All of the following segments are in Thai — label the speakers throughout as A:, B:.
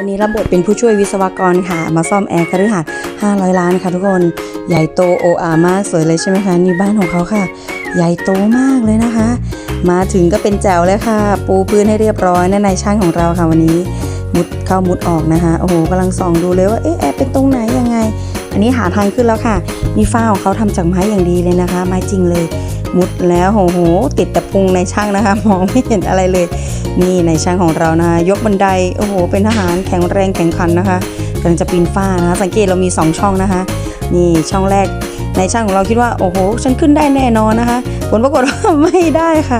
A: วันนี้รับบทเป็นผู้ช่วยวิศวกรค่ะ มาซ่อมแอร์คฤหาสน์500 ล้านค่ะทุกคน ใหญ่โตโออามากสวยเลยใช่ไหมคะ นี่บ้านของเขาค่ะ ใหญ่โตมากเลยนะคะ มาถึงก็เป็นแจวเลยค่ะ ปูพื้นให้เรียบร้อยนั่นนายช่างของเราค่ะวันนี้ มุดเข้ามุดออกนะคะ โอ้โหกำลังส่องดูเลยว่าเอ๊ะแอร์เป็นตรงไหนยังไง อันนี้หาทางขึ้นแล้วค่ะ นี่ฝ้าของเขาทำจากไม้อย่างดีเลยนะคะ ไม้จริงเลย มุดแล้วโอ้โห ติดแต่พุงในช่างนะคะ มองไม่เห็นอะไรเลย นี่ในช่างของเรานะคะยกบันไดโอ้โหเป็นทหารแข็งแรงแข็งขันนะคะกำลังจะปีนฝ้านะคะ สังเกตเรามี 2 ช่องนะคะ นี่ช่องแรกในช่างของเราคิดว่าโอ้โห ฉันขึ้นได้แน่นอนนะคะ ผลปรากฏว่าไม่ได้ค่ะ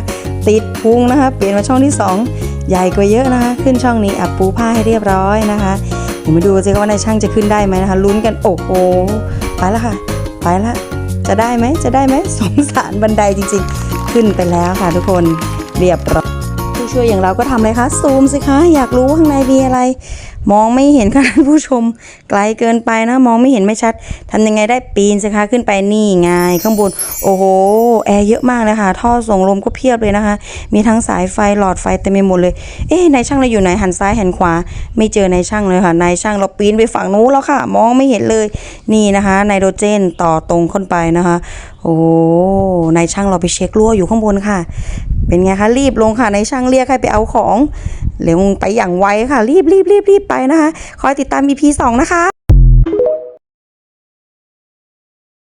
A: ติดพุงนะคะ เปลี่ยนมาช่องที่ 2 ใหญ่กว่าเยอะนะคะ ขึ้นช่องนี้อะปูผ้าให้เรียบร้อยนะคะเดี๋ยวมาดูสิคะว่านายช่างจะขึ้นได้ไหมนะคะลุ้นกันโอ้โหไปแล้วค่ะ ไปล้วจะได้ไหมจะได้ไหมสงสารบันไดจริง ๆ ขึ้นไปแล้วค่ะทุกคนเรียบร้อย ช่วยอย่างเราก็ทำเลยคะซูมสิคะ อยากรู้ข้างในมีอะไร มองไม่เห็นค่ะท่านผู้ชมไกลเกินไปนะ มองไม่เห็นไม่ชัดทำยังไงได้ปีนสิคะขึ้นไปนี่ไงข้างบน โอ้โหแอร์เยอะมากเลยค่ะท่อส่งลมก็เพียบเลยนะคะ มีทั้งสายไฟหลอดไฟเต็มไปหมดเลยเอ๊ะนายช่างเราอยู่ไหนหันซ้ายหันขวา ไม่เจอนายช่างเลยค่ะนายช่างเราปีนไปฝั่งนู้นแล้วค่ะ มองไม่เห็นเลยนี่นะคะไนโตรเจนต่อตรงขึ้นไปนะคะ โอ้โหนายช่างเราไปเช็ครั่วอยู่ข้างบนค่ะ เป็นไงคะรีบลงค่ะในช่างเรียกให้ไปเอาของ เร็วไปอย่างไวค่ะ รีบรีบรีบรีบไปนะคะ คอยติดตาม EP 2 นะคะ